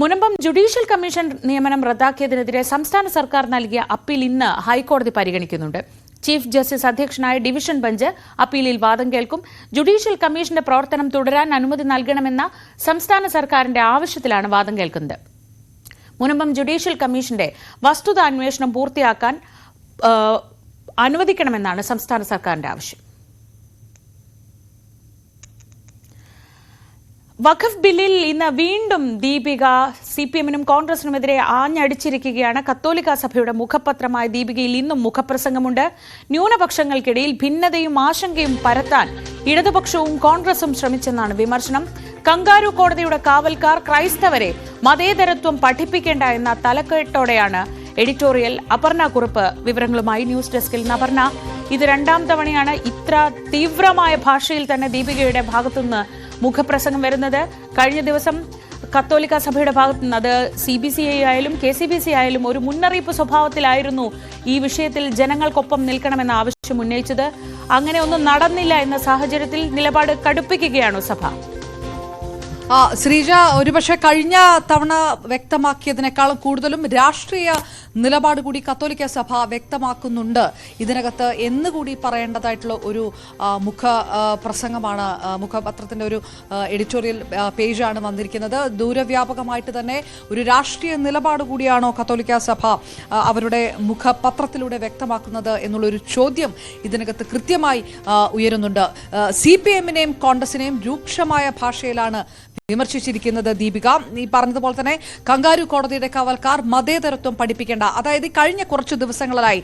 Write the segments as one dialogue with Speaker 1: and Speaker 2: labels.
Speaker 1: Munambam judicial commission നിയമനം റദ്ദാക്കിയതിനെതിരെ സംസ്ഥാന സർക്കാർ നൽകിയ അപ്പീൽ ഇന്ന് ഹൈക്കോടതി പരിഗണിക്കുന്നുണ്ട്. ചീഫ് ജസ്റ്റിസ് അധ്യക്ഷനായ ഡിവിഷൻ ബെഞ്ച് അപ്പീലിൽ വാദം കേൾക്കും. ജുഡീഷ്യൽ കമ്മീഷന്റെ പ്രവർത്തനം തുടരാൻ അനുമതി നൽകണമെന്ന സംസ്ഥാന സർക്കാരിന്റെ ആവശ്യത്തിലാണ് വാദം കേൾക്കുന്നത്. മുനമ്പം ജുഡീഷ്യൽ കമ്മീഷന്റെ വസ്തുത അന്വേഷണം പൂർത്തിയാക്കാൻ അനുവദിക്കണമെന്നാണ് സംസ്ഥാന സർക്കാരിന്റെ ആവശ്യം. വഖഫ് ബില്ലിൽ ഇന്ന് വീണ്ടും ദീപിക സി പി എമ്മിനും കോൺഗ്രസിനുമെതിരെ ആഞ്ഞടിച്ചിരിക്കുകയാണ്. കത്തോലിക്ക സഭയുടെ മുഖപത്രമായ ദീപികയിൽ ഇന്നും മുഖപ്രസംഗമുണ്ട്. ന്യൂനപക്ഷങ്ങൾക്കിടയിൽ ഭിന്നതയും ആശങ്കയും പരത്താൻ ഇടതുപക്ഷവും കോൺഗ്രസും ശ്രമിച്ചെന്നാണ് വിമർശനം. കങ്കാരു കോടതിയുടെ കാവൽക്കാർ ക്രൈസ്തവരെ മതേതരത്വം പഠിപ്പിക്കേണ്ട എന്ന തലക്കെട്ടോടെയാണ് എഡിറ്റോറിയൽ അപർണ കുറുപ്പ് വിവരങ്ങളുമായി ന്യൂസ് ഡെസ്കിൽ അപർണ. ഇത് രണ്ടാം തവണയാണ് ഇത്ര തീവ്രമായ ഭാഷയിൽ തന്നെ ദീപികയുടെ ഭാഗത്തുനിന്ന് മുഖപ്രസംഗം വരുന്നത്. കഴിഞ്ഞ ദിവസം കത്തോലിക്ക സഭയുടെ ഭാഗത്തു നിന്ന് അത് സി ബി സി ഐ ആയാലും കെ സി ബി സി ആയാലും ഒരു മുന്നറിയിപ്പ് സ്വഭാവത്തിലായിരുന്നു ഈ വിഷയത്തിൽ ജനങ്ങൾക്കൊപ്പം നിൽക്കണമെന്ന ആവശ്യം ഉന്നയിച്ചത്. അങ്ങനെ ഒന്നും നടന്നില്ല എന്ന സാഹചര്യത്തിൽ നിലപാട് കടുപ്പിക്കുകയാണോ സഭ.
Speaker 2: ശ്രീജ ഒരുപക്ഷെ കഴിഞ്ഞ തവണ വ്യക്തമാക്കിയതിനേക്കാളും കൂടുതലും രാഷ്ട്രീയ നിലപാട് കൂടി കത്തോലിക്ക സഭ വ്യക്തമാക്കുന്നുണ്ട്. ഇതിനകത്ത് എന്നുകൂടി പറയേണ്ടതായിട്ടുള്ള ഒരു ആ, മുഖ പ്രസംഗമാണ് ആ, മുഖപത്രത്തിന്റെ ഒരു എഡിറ്റോറിയൽ ആ, പേജാണ് വന്നിരിക്കുന്നത്. ദൂരവ്യാപകമായിട്ട് തന്നെ ഒരു രാഷ്ട്രീയ നിലപാട് കൂടിയാണോ കത്തോലിക്ക സഭ അവരുടെ മുഖപത്രത്തിലൂടെ വ്യക്തമാക്കുന്നത് എന്നുള്ളൊരു ചോദ്യം ഇതിനകത്ത് കൃത്യമായി ഉയരുന്നുണ്ട്. സി പി എമ്മിനെയും കോൺഗ്രസിനെയും രൂക്ഷമായ ഭാഷയിലാണ് വിമർശിച്ചിരിക്കുന്നത് ദീപിക. ഈ പറഞ്ഞതുപോലെ തന്നെ കങ്കാരു കോടതിയുടെ കാവൽക്കാർ മതേതരത്വം പഠിപ്പിക്കേണ്ട അതായത് കഴിഞ്ഞ കുറച്ചു ദിവസങ്ങളിലായി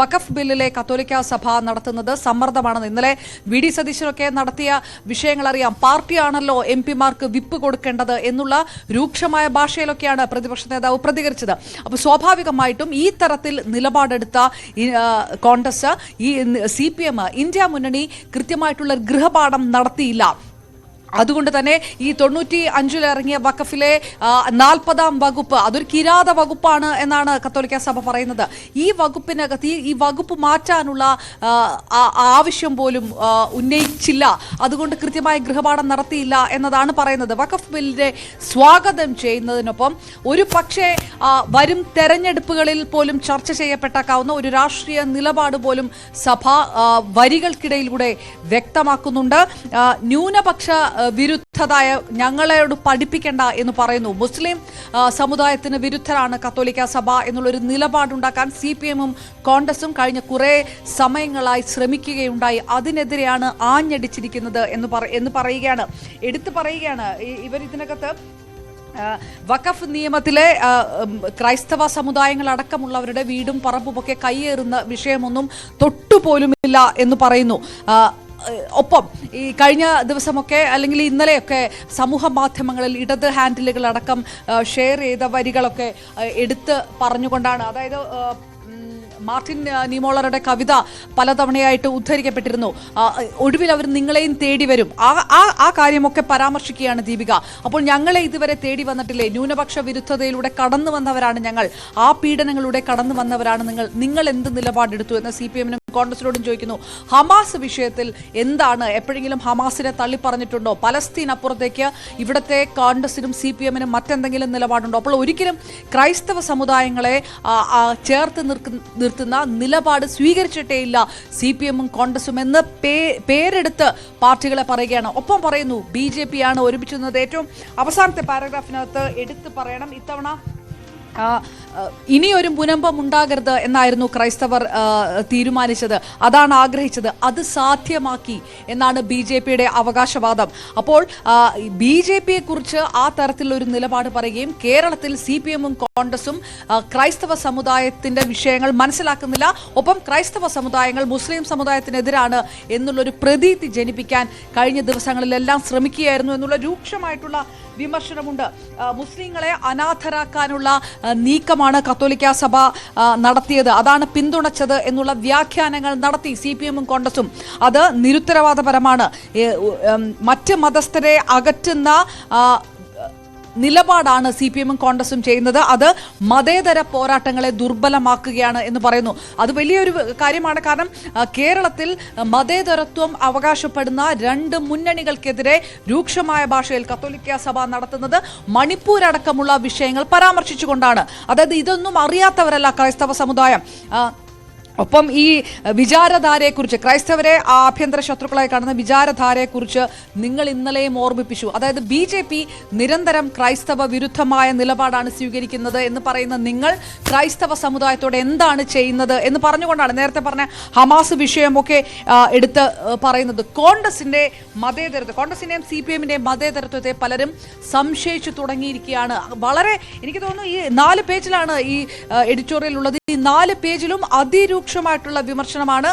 Speaker 2: വഖഫ് ബില്ലിലെ കത്തോലിക്ക സഭ നടത്തുന്നത് സമ്മർദ്ദമാണെന്ന് ഇന്നലെ വി. ഡി. സതീശനൊക്കെ നടത്തിയ വിഷയങ്ങൾ അറിയാം പാർട്ടിയാണല്ലോ എം പിമാർക്ക് വിപ്പ് കൊടുക്കേണ്ടത് എന്നുള്ള രൂക്ഷമായ ഭാഷയിലൊക്കെയാണ് പ്രതിപക്ഷ നേതാവ് പ്രതികരിച്ചത്. അപ്പോൾ സ്വാഭാവികമായിട്ടും ഈ തരത്തിൽ നിലപാടെടുത്ത കോൺഗ്രസ് ഈ സി ഇന്ത്യ മുന്നണി കൃത്യമായിട്ടുള്ള ഗൃഹപാഠം നടത്തിയില്ല. അതുകൊണ്ട് തന്നെ ഈ തൊണ്ണൂറ്റി അഞ്ചിൽ ഇറങ്ങിയ വഖഫിലെ നാൽപ്പതാം വകുപ്പ് അതൊരു കിരാത വകുപ്പാണ് എന്നാണ് കത്തോലിക്ക സഭ പറയുന്നത്. ഈ വകുപ്പിനകത്ത് ഈ- വകുപ്പ് മാറ്റാനുള്ള ആവശ്യം പോലും ഉന്നയിച്ചില്ല. അതുകൊണ്ട് കൃത്യമായ ഗൃഹപാഠം നടത്തിയില്ല എന്നതാണ് പറയുന്നത്. വഖഫ് ബില്ലിനെ സ്വാഗതം ചെയ്യുന്നതിനൊപ്പം ഒരു പക്ഷേ വരും തെരഞ്ഞെടുപ്പുകളിൽ പോലും ചർച്ച ചെയ്യപ്പെട്ടേക്കാവുന്ന ഒരു രാഷ്ട്രീയ നിലപാട് പോലും സഭ വരികൾക്കിടയിലൂടെ വ്യക്തമാക്കുന്നുണ്ട്. ന്യൂനപക്ഷ വിരുദ്ധതായ ഞങ്ങളോട് പഠിപ്പിക്കേണ്ട എന്ന് പറയുന്നു. മുസ്ലിം സമുദായത്തിന് വിരുദ്ധരാണ് കത്തോലിക്ക സഭ എന്നുള്ളൊരു നിലപാടുണ്ടാക്കാൻ സി പി എമ്മും കോൺഗ്രസും കഴിഞ്ഞ കുറേ സമയങ്ങളായി ശ്രമിക്കുകയുണ്ടായി. അതിനെതിരെയാണ് ആഞ്ഞടിച്ചിരിക്കുന്നത് എന്ന് പറ എന്ന് പറയുകയാണ്. എടുത്തു പറയുകയാണ്. ഇവരിതിനകത്ത് വഖഫ് നിയമത്തിലെ ക്രൈസ്തവ സമുദായങ്ങൾ അടക്കമുള്ളവരുടെ വീടും പറമ്പുമൊക്കെ കൈയേറുന്ന വിഷയമൊന്നും തൊട്ടുപോലുമില്ല എന്ന് പറയുന്നു. ഒപ്പം ഈ കഴിഞ്ഞ ദിവസമൊക്കെ അല്ലെങ്കിൽ ഇന്നലെയൊക്കെ സമൂഹ മാധ്യമങ്ങളിൽ ഇടത് ഹാൻഡിലുകൾ അടക്കം ഷെയർ ചെയ്ത വരികളൊക്കെ എടുത്ത് പറഞ്ഞുകൊണ്ടാണ്. അതായത് മാർട്ടിൻ നിമോളറുടെ കവിത പലതവണയായിട്ട് ഉദ്ധരിക്കപ്പെട്ടിരുന്നു. ഒടുവിൽ അവർ നിങ്ങളെയും തേടി വരും. ആ ആ- ആ കാര്യമൊക്കെ പരാമർശിക്കുകയാണ് ദീപിക. അപ്പോൾ ഞങ്ങളെ ഇതുവരെ തേടി വന്നിട്ടില്ലേ? ന്യൂനപക്ഷ വിരുദ്ധതയിലൂടെ കടന്നു വന്നവരാണ് ഞങ്ങൾ. ആ പീഡനങ്ങളിലൂടെ കടന്നു വന്നവരാണ് നിങ്ങൾ. നിങ്ങൾ എന്ത് നിലപാടെടുത്തു എന്ന് സി പി എമ്മിനും കോൺഗ്രസിനോടും ചോദിക്കുന്നു ഹമാസ് വിഷയത്തിൽ എന്താണ്? എപ്പോഴെങ്കിലും ഹമാസിനെ തള്ളി പറഞ്ഞിട്ടുണ്ടോ? പലസ്തീൻ അപ്പുറത്തേക്ക് ഇവിടുത്തെ കോൺഗ്രസിനും സി പി എമ്മിനും മറ്റെന്തെങ്കിലും നിലപാടുണ്ടോ? അപ്പോൾ ഒരിക്കലും ക്രൈസ്തവ സമുദായങ്ങളെ ചേർത്ത് നിർത്തുന്ന നിലപാട് സ്വീകരിച്ചിട്ടേയില്ല സി പി എമ്മും കോൺഗ്രസും എന്ന് പേരെടുത്ത് പാർട്ടികളെ പറയുകയാണ്. ഒപ്പം പറയുന്നു ബി ജെ പി ആണ് ഒരുമിച്ച് നിന്നത്. ഏറ്റവും അവസാനത്തെ പാരഗ്രാഫിനകത്ത് എടുത്തു പറയണം. ഇത്തവണ ഇനിയൊരു മുനമ്പം ഉണ്ടാകരുത് എന്നായിരുന്നു ക്രൈസ്തവർ തീരുമാനിച്ചത്. അതാണ് ആഗ്രഹിച്ചത്. അത് സാധ്യമാക്കി എന്നാണ് ബി ജെ പിയുടെ അവകാശവാദം. അപ്പോൾ ബി ജെ പിയെ കുറിച്ച് ആ തരത്തിലൊരു നിലപാട് പറയുകയും കേരളത്തിൽ സി പി എമ്മും കോൺഗ്രസും ക്രൈസ്തവ സമുദായത്തിന്റെ വിഷയങ്ങൾ മനസ്സിലാക്കുന്നില്ല. ഒപ്പം ക്രൈസ്തവ സമുദായങ്ങൾ മുസ്ലിം സമുദായത്തിനെതിരാണ് എന്നുള്ളൊരു പ്രതീതി ജനിപ്പിക്കാൻ കഴിഞ്ഞ ദിവസങ്ങളിലെല്ലാം ശ്രമിക്കുകയായിരുന്നു എന്നുള്ള രൂക്ഷമായിട്ടുള്ള വിമർശനമുണ്ട്. മുസ്ലിങ്ങളെ അനാഥരാക്കാനുള്ള നീക്കമാണ് കത്തോലിക്ക സഭ നടത്തിയത്. അതാണ് പിന്തുണച്ചത് എന്നുള്ള വ്യാഖ്യാനങ്ങൾ നടത്തി സി പി എമ്മും കോൺഗ്രസും. അത് നിരുത്തരവാദപരമാണ്. മറ്റ് മതസ്ഥരെ അകറ്റുന്ന നിലപാടാണ് സി പി എമ്മും കോൺഗ്രസും ചെയ്യുന്നത്. അത് മതേതര പോരാട്ടങ്ങളെ ദുർബലമാക്കുകയാണ് എന്ന് പറയുന്നു. അത് വലിയൊരു കാര്യമാണ്. കാരണം കേരളത്തിൽ മതേതരത്വം അവകാശപ്പെടുന്ന രണ്ട് മുന്നണികൾക്കെതിരെ രൂക്ഷമായ ഭാഷയിൽ കത്തോലിക്ക സഭ നടത്തുന്നത് മണിപ്പൂർ അടക്കമുള്ള വിഷയങ്ങൾ പരാമർശിച്ചുകൊണ്ടാണ്. അതായത് ഇതൊന്നും അറിയാത്തവരല്ല ക്രൈസ്തവ സമുദായം. ഒപ്പം ഈ വിചാരധാരയെക്കുറിച്ച് ക്രൈസ്തവരെ ആഭ്യന്തര ശത്രുക്കളായി കാണുന്ന വിചാരധാരയെക്കുറിച്ച് നിങ്ങൾ ഇന്നലെയും ഓർമ്മിപ്പിച്ചു. അതായത് ബി ജെ പി നിരന്തരം ക്രൈസ്തവ വിരുദ്ധമായ നിലപാടാണ് സ്വീകരിക്കുന്നത് എന്ന് പറയുന്ന നിങ്ങൾ ക്രൈസ്തവ സമുദായത്തോട് എന്താണ് ചെയ്യുന്നത് എന്ന് പറഞ്ഞുകൊണ്ടാണ് നേരത്തെ പറഞ്ഞ ഹമാസ് വിഷയമൊക്കെ എടുത്ത് പറയുന്നത്. കോൺഗ്രസിന്റെ മതേതരത്വം കോൺഗ്രസിന്റെയും സി പി എമ്മിന്റെയും മതേതരത്വത്തെ പലരും സംശയിച്ചു തുടങ്ങിയിരിക്കുകയാണ്. വളരെ എനിക്ക് തോന്നുന്നു ഈ നാല് പേജിലാണ് ഈ എഡിറ്റോറിയൽ ഉള്ളത്. ഈ നാല് പേജിലും അതിരൂക്ഷമായിട്ടുള്ള വിമർശനമാണ്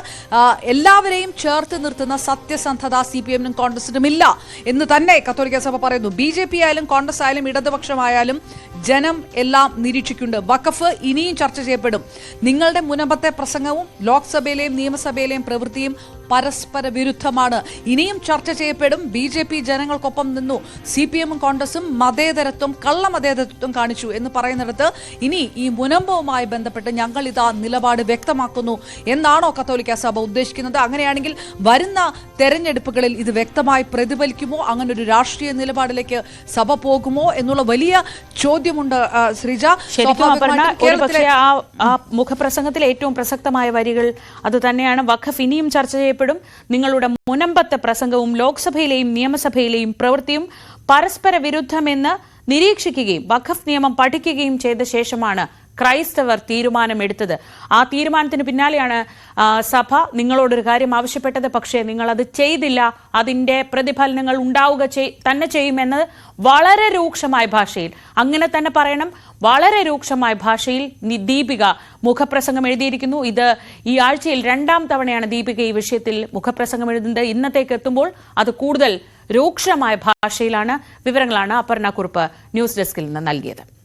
Speaker 2: എല്ലാവരെയും ചേർത്ത് നിർത്തുന്ന സത്യസന്ധത സി പി എമ്മിനും കോൺഗ്രസിനും ഇല്ല. എന്ന് തന്നെ കത്തോലിക്ക സഭ പറയുന്നു. ബി ജെ പി ആയാലും കോൺഗ്രസ് ആയാലും ഇടതുപക്ഷമായാലും ജനം എല്ലാം നിരീക്ഷിക്കുന്നുണ്ട്. വഖഫ് ഇനിയും ചർച്ച ചെയ്യപ്പെടും. നിങ്ങളുടെ മുനമ്പത്തെ പ്രസംഗവും ലോക്സഭയിലെയും നിയമസഭയിലെയും പ്രവൃത്തിയും പരസ്പര വിരുദ്ധമാണ്. ഇനിയും ചർച്ച ചെയ്യപ്പെടും. ബി ജെ പി ജനങ്ങൾക്കൊപ്പം നിന്നു. സി പി എമ്മും കോൺഗ്രസും മതേതരത്വം കള്ള മതേതരത്വം കാണിച്ചു എന്ന് പറയുന്നിടത്ത് ഇനി ഈ മുനമ്പവുമായി ബന്ധപ്പെട്ട് ഞങ്ങൾ ഇതാ നിലപാട് വ്യക്തമാക്കുന്നു എന്നാണോ കത്തോലിക്ക സഭ ഉദ്ദേശിക്കുന്നത്? അങ്ങനെയാണെങ്കിൽ വരുന്ന തെരഞ്ഞെടുപ്പുകളിൽ ഇത് വ്യക്തമായി പ്രതിഫലിക്കുമോ? അങ്ങനെ ഒരു രാഷ്ട്രീയ നിലപാടിലേക്ക് സഭ പോകുമോ എന്നുള്ള വലിയ ചോദ്യമുണ്ട് ശ്രീജ.
Speaker 1: പക്ഷേ ആ ആ മുഖപ്രസംഗത്തിലെ ഏറ്റവും പ്രസക്തമായ വരികൾ അത് തന്നെയാണ്. വഖഫ് ഇനിയും ചർച്ച ചെയ്യപ്പെടും. നിങ്ങളുടെ മുനമ്പത്തെ പ്രസംഗവും ലോക്സഭയിലെയും നിയമസഭയിലെയും പ്രവൃത്തിയും പരസ്പര വിരുദ്ധമെന്ന് നിരീക്ഷിക്കുകയും വഖഫ് നിയമം പഠിക്കുകയും ചെയ്ത ശേഷമാണ് ക്രൈസ്തവർ തീരുമാനമെടുത്തത്. ആ തീരുമാനത്തിന് പിന്നാലെയാണ് സഭ നിങ്ങളോടൊരു കാര്യം ആവശ്യപ്പെട്ടത്. പക്ഷേ നിങ്ങൾ അത് ചെയ്തില്ല. അതിന്റെ പ്രതിഫലനങ്ങൾ ഉണ്ടാവുക തന്നെ ചെയ്യുമെന്ന് വളരെ രൂക്ഷമായ ഭാഷയിൽ. അങ്ങനെ തന്നെ പറയണം. വളരെ രൂക്ഷമായ ഭാഷയിൽ ദീപിക മുഖപ്രസംഗം എഴുതിയിരിക്കുന്നു. ഇത് ഈ ആഴ്ചയിൽ രണ്ടാം തവണയാണ് ദീപിക ഈ വിഷയത്തിൽ മുഖപ്രസംഗം എഴുതുന്നത്. ഇന്നത്തേക്ക് എത്തുമ്പോൾ അത് കൂടുതൽ രൂക്ഷമായ ഭാഷയിലാണ് വിവരങ്ങളാണ് അപർണ കുറുപ്പ് ന്യൂസ് ഡെസ്കിൽ നിന്ന് നൽകിയത്.